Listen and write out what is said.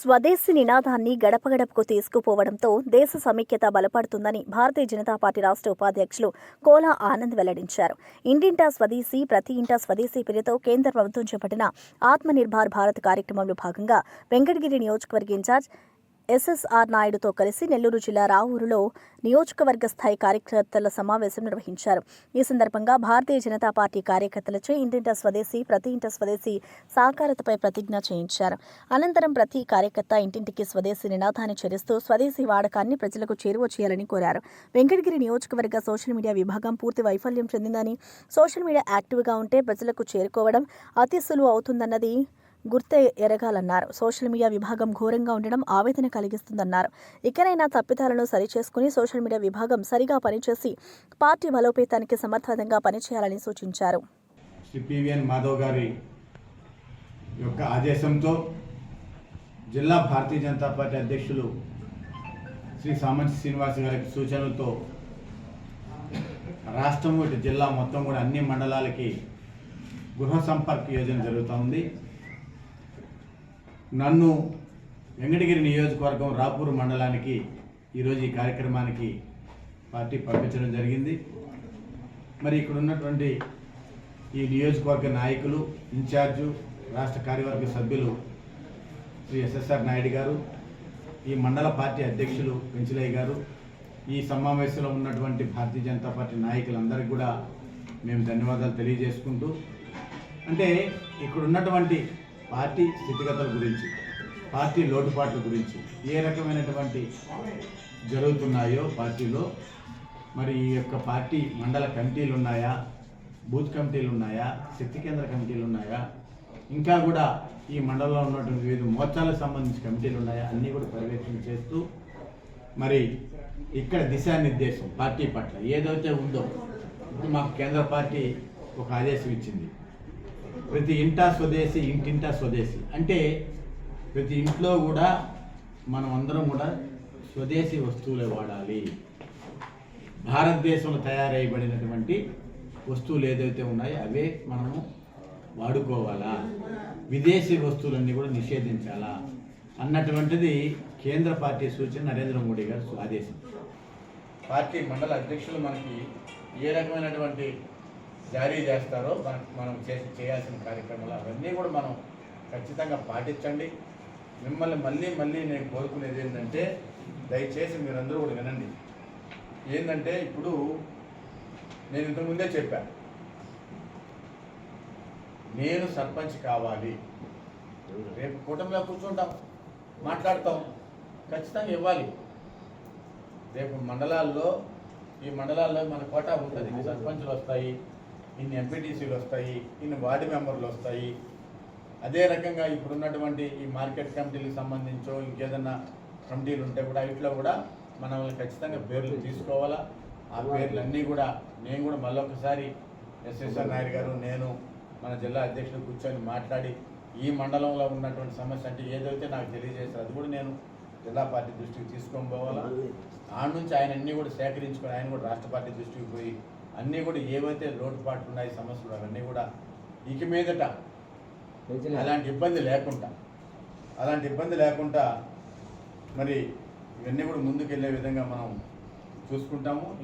స్వదేశీ నినాదాన్ని గడపగడపకు తీసుకుపోవడంతో దేశ సమైక్యత బలపడుతుందని భారతీయ జనతా పార్టీ రాష్ట్ర ఉపాధ్యక్షులు కోలా ఆనంద్ వెల్లడించారు. ఇంటింటా స్వదేశీ ప్రతి ఇంటా స్వదేశీ పేరుతో కేంద్ర ప్రభుత్వం చేపట్టిన ఆత్మనిర్భర్ భారత్ కార్యక్రమంలో భాగంగా వెంకటగిరి నియోజకవర్గ ఇన్ఛార్జ్ ఎస్ఎస్ఆర్ నాయుడుతో కలిసి నెల్లూరు జిల్లా రావూరులో నియోజకవర్గ స్థాయి కార్యకర్తల సమావేశం నిర్వహించారు. ఈ సందర్భంగా భారతీయ జనతా పార్టీ కార్యకర్తలచే ఇంటింట స్వదేశీ ప్రతి ఇంట స్వదేశీ సాకారతపై ప్రతిజ్ఞ చేయించారు. అనంతరం ప్రతి కార్యకర్త ఇంటింటికి స్వదేశీ నినాదాన్ని చేరిస్తూ స్వదేశీ వాడకాన్ని ప్రజలకు చేరువ చేయాలని కోరారు. వెంకటగిరి నియోజకవర్గ సోషల్ మీడియా విభాగం పూర్తి వైఫల్యం చెందిందని సోషల్ మీడియా యాక్టివ్గా ఉంటే ప్రజలకు చేరుకోవడం అతి సులువు అవుతుందన్నది గుర్తె ఎరగాలన్నారు. సోషల్ మీడియా విభాగం ఘోరంగా ఉండడం ఆవేదన కలిగిస్తుందన్నారు. ఇకనైనా తప్పిదాలను సరిచేసుకుని సోషల్ మీడియా విభాగం సరిగా పనిచేసి పార్టీ బలోపేతానికి సమర్థవంతంగా పనిచేయాలని సూచించారు. శ్రీ పివిఎన్ మాధవ్ గారి యొక్క ఆదేశంతో జిల్లా భారతీయ జనతా పార్టీ అధ్యక్షులు శ్రీ సామంత్ శ్రీనివాస్ గారి సూచనలతో రాష్ట్రం జిల్లా మొత్తం కూడా అన్ని మండలాలకి గృహ సంపర్క యోజన జరుగుతోంది నన్ను వెంకటగిరి నియోజకవర్గం రాపూర్ మండలానికి ఈరోజు ఈ కార్యక్రమానికి పార్టీ పంపించడం జరిగింది. మరి ఇక్కడ ఉన్నటువంటి ఈ నియోజకవర్గ నాయకులు ఇన్ఛార్జు రాష్ట్ర కార్యవర్గ సభ్యులు శ్రీ ఎస్ఎస్ఆర్ నాయుడు గారు ఈ మండల పార్టీ అధ్యక్షులు పెంచులయ్య గారు ఈ సమావేశంలో ఉన్నటువంటి భారతీయ జనతా పార్టీ నాయకులందరికీ కూడా మేము ధన్యవాదాలు తెలియజేసుకుంటూ అంటే ఇక్కడ ఉన్నటువంటి పార్టీ స్థితిగతుల గురించి పార్టీ లోటుపాట్ల గురించి ఏ రకమైనటువంటి జరుగుతున్నాయో పార్టీలో మరి ఈ యొక్క పార్టీ మండల కమిటీలు ఉన్నాయా బూత్ కమిటీలు ఉన్నాయా శక్తి కేంద్ర కమిటీలు ఉన్నాయా ఇంకా కూడా ఈ మండలంలో ఉన్నటువంటి వివిధ మోర్చాలకు సంబంధించి కమిటీలు ఉన్నాయా అన్నీ కూడా పర్యవేక్షణ చేస్తూ మరి ఇక్కడ దిశానిర్దేశం పార్టీ పట్ల ఏదైతే ఉందో ఇప్పుడు మాకు కేంద్ర పార్టీ ఒక ఆదేశం ఇచ్చింది. ప్రతి ఇంటా స్వదేశీ ఇంటింటా స్వదేశీ. అంటే ప్రతి ఇంట్లో కూడా మనం అందరం కూడా స్వదేశీ వస్తువులే వాడాలి. భారతదేశంలో తయారైబడినటువంటి వస్తువులు ఏదైతే ఉన్నాయో అవే మనము వాడుకోవాలా? విదేశీ వస్తువులన్నీ కూడా నిషేధించాలా? అన్నటువంటిది కేంద్ర పార్టీ సూచన నరేంద్ర మోడీ గారు ఆదేశం పార్టీ మండల అధ్యక్షులు మనకి ఏ రకమైనటువంటి జారీ చేస్తారో మనం చేసి చేయాల్సిన కార్యక్రమాలు అవన్నీ కూడా మనం ఖచ్చితంగా పాటించండి. మిమ్మల్ని మళ్ళీ మళ్ళీ నేను కోరుకునేది ఏంటంటే దయచేసి మీరందరూ కూడా వినండి. ఏంటంటే ఇప్పుడు నేను ఇంతకుముందే చెప్పాను నేను సర్పంచ్ కావాలి. రేపు కూటమిలో కూర్చుంటాం మాట్లాడతాం. ఖచ్చితంగా ఇవ్వాలి. రేపు మండలాల్లో ఈ మండలాల్లో మన కోటా ఉంటుంది. సర్పంచ్లు వస్తాయి. ఇన్ని ఎంపీటీసీలు వస్తాయి ఇన్ని వార్డు మెంబర్లు వస్తాయి. అదే రకంగా ఇప్పుడు ఉన్నటువంటి ఈ మార్కెట్ కమిటీలకు సంబంధించో ఇంకేదన్నా కమిటీలు ఉంటే కూడా ఇట్లా కూడా మనం ఖచ్చితంగా పేర్లు తీసుకోవాలా. ఆ పేర్లు అన్నీ కూడా నేను కూడా మళ్ళొకసారి ఎస్ఎస్ఆర్ నాయుడు గారు నేను మన జిల్లా అధ్యక్షుడు కూర్చొని మాట్లాడి ఈ మండలంలో ఉన్నటువంటి సమస్య అంటే ఏదైతే నాకు తెలియజేస్తారు అది కూడా నేను జిల్లా పార్టీ దృష్టికి తీసుకొని పోవాలా. ఆ నుంచి ఆయన అన్నీ కూడా సేకరించుకొని ఆయన కూడా రాష్ట్ర పార్టీ దృష్టికి పోయి అన్నీ కూడా ఏవైతే లోటుపాట్లు ఉన్నాయి సమస్యలు అవన్నీ కూడా ఇక మీదట అలాంటి ఇబ్బంది లేకుండా అలాంటి ఇబ్బంది లేకుండా మరి ఇవన్నీ కూడా ముందుకు వెళ్ళే విధంగా మనం చూసుకుంటాము.